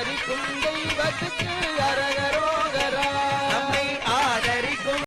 அறிக்கும் தெய்வத்துக்கு